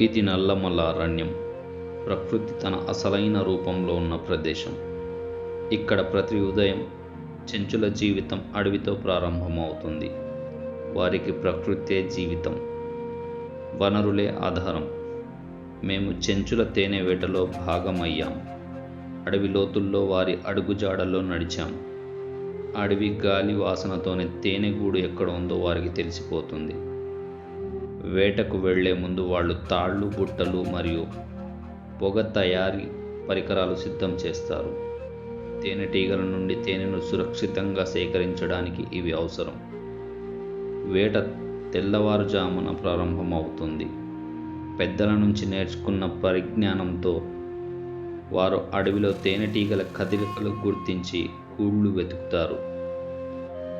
ఇది నల్లమల అరణ్యం. ప్రకృతి తన అసలైన రూపంలో ఉన్న ప్రదేశం. ఇక్కడ ప్రతి ఉదయం చెంచుల జీవితం అడవితో ప్రారంభమవుతుంది. వారికి ప్రకృతే జీవితం. వనరులే ఆధారం. మేము చెంచుల తేనె వేటలో భాగమయ్యాం. అడవి లోతుల్లో వారి అడుగుజాడల్లో నడిచాం. అడవి గాలి వాసనతోనే తేనెగూడు ఎక్కడ ఉందో వారికి తెలిసిపోతుంది. వేటకు వెళ్ళే ముందు వాళ్ళు తాళ్ళు బుట్టలు మరియు పొగ తయారీ పరికరాలు సిద్ధం చేస్తారు. తేనెటీగల నుండి తేనెను సురక్షితంగా సేకరించడానికి ఇవి అవసరం. వేట తెల్లవారుజామున ప్రారంభమవుతుంది. పెద్దల నుంచి నేర్చుకున్న పరిజ్ఞానంతో వారు అడవిలో తేనెటీగల కదిలికలు గుర్తించి గూళ్ళు వెతుకుతారు.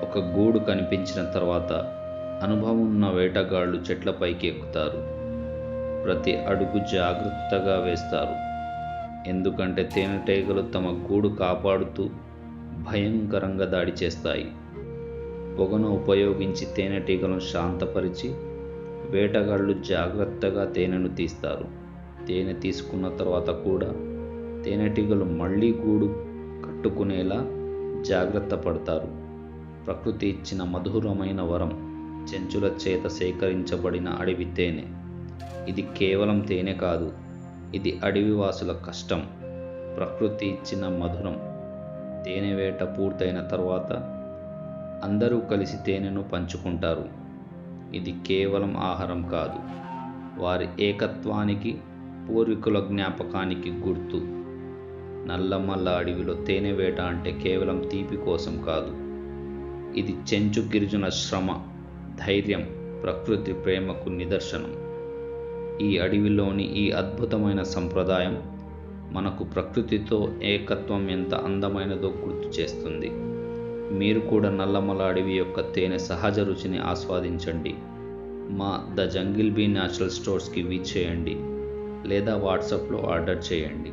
ఒక గూడు కనిపించిన తర్వాత అనుభవం ఉన్న వేటగాళ్ళు చెట్లపైకి ఎక్కుతారు. ప్రతి అడుగు జాగ్రత్తగా వేస్తారు. ఎందుకంటే తేనెటీగలు తమ గూడు కాపాడుతూ భయంకరంగా దాడి చేస్తాయి. పొగను ఉపయోగించి తేనెటీగలను శాంతపరిచి వేటగాళ్ళు జాగ్రత్తగా తేనెను తీస్తారు. తేనె తీసుకున్న తర్వాత కూడా తేనెటీగలు మళ్ళీ గూడు కట్టుకునేలా జాగ్రత్త పడతారు. ప్రకృతి ఇచ్చిన మధురమైన వరం. చెంచుల చేత సేకరించబడిన అడవి తేనె. ఇది కేవలం తేనె కాదు ఇది అడవివాసుల కష్టం. ప్రకృతి ఇచ్చిన మధురం. తేనె వేట పూర్తయిన తర్వాత అందరూ కలిసి తేనెను పంచుకుంటారు. ఇది కేవలం ఆహారం కాదు వారి ఏకత్వానికి పూర్వీకుల జ్ఞాపకానికి గుర్తు. నల్లమల్ల అడవిలో తేనె వేట అంటే కేవలం తీపి కోసం కాదు ఇది చెంచు గిరిజన శ్రమ. ధైర్యం ప్రకృతి ప్రేమకు నిదర్శనం. ఈ అడవిలోని ఈ అద్భుతమైన సంప్రదాయం మనకు ప్రకృతితో ఏకత్వం ఎంత అందమైనదో గుర్తు చేస్తుంది. మీరు కూడా నల్లమల అడవి యొక్క తేనె సహజ రుచిని ఆస్వాదించండి. మా ద జంగిల్ బీ న్యాచురల్ స్టోర్స్కి వీచ్ చేయండి లేదా వాట్సాప్లో ఆర్డర్ చేయండి.